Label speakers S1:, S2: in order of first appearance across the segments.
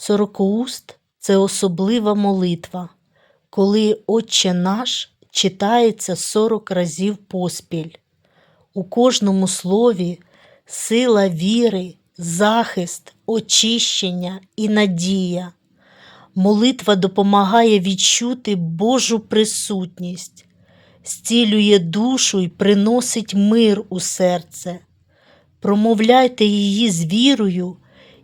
S1: Сорокоуст це особлива молитва, коли Отче наш читається 40 разів поспіль. У кожному слові сила віри, захист, очищення і надія. Молитва допомагає відчути Божу присутність, зцілює душу і приносить мир у серце. Промовляйте її з вірою,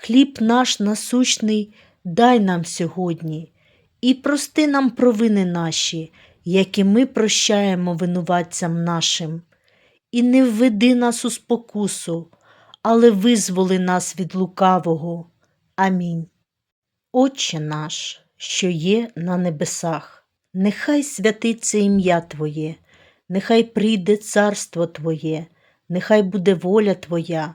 S1: Хліб наш насущний дай нам сьогодні, і прости нам провини наші, які ми прощаємо винуватцям нашим, і не введи нас у спокусу, але визволи нас від лукавого. Амінь. Отче наш, що є на небесах, нехай святиться ім'я Твоє, нехай прийде царство Твоє, нехай буде воля Твоя,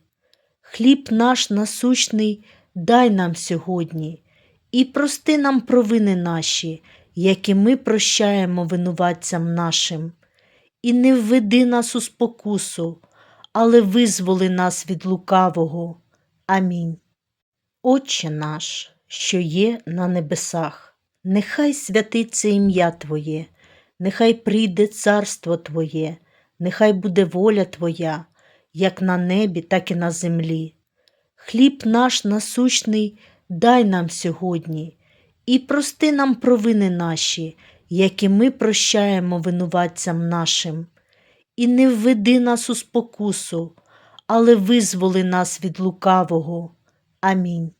S1: Хліб наш насущний дай нам сьогодні, і прости нам провини наші, які ми прощаємо винуватцям нашим, і не введи нас у спокусу, але визволи нас від лукавого. Амінь. Отче наш, що є на небесах, нехай святиться ім'я Твоє, нехай прийде царство Твоє, нехай буде воля Твоя, як на небі, так і на землі. Хліб наш насущний дай нам сьогодні, і прости нам провини наші, які ми прощаємо винуватцям нашим, і не введи нас у спокусу, але визволи нас від лукавого. Амінь.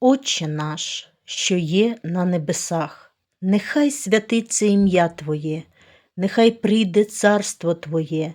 S1: Отче наш, що є на небесах, нехай святиться ім'я Твоє, нехай прийде царство Твоє,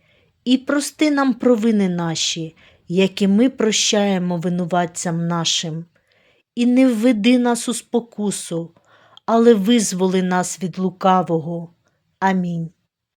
S1: і прости нам провини наші, які ми прощаємо винуватцям нашим. І не введи нас у спокусу, але визволи нас від лукавого. Амінь.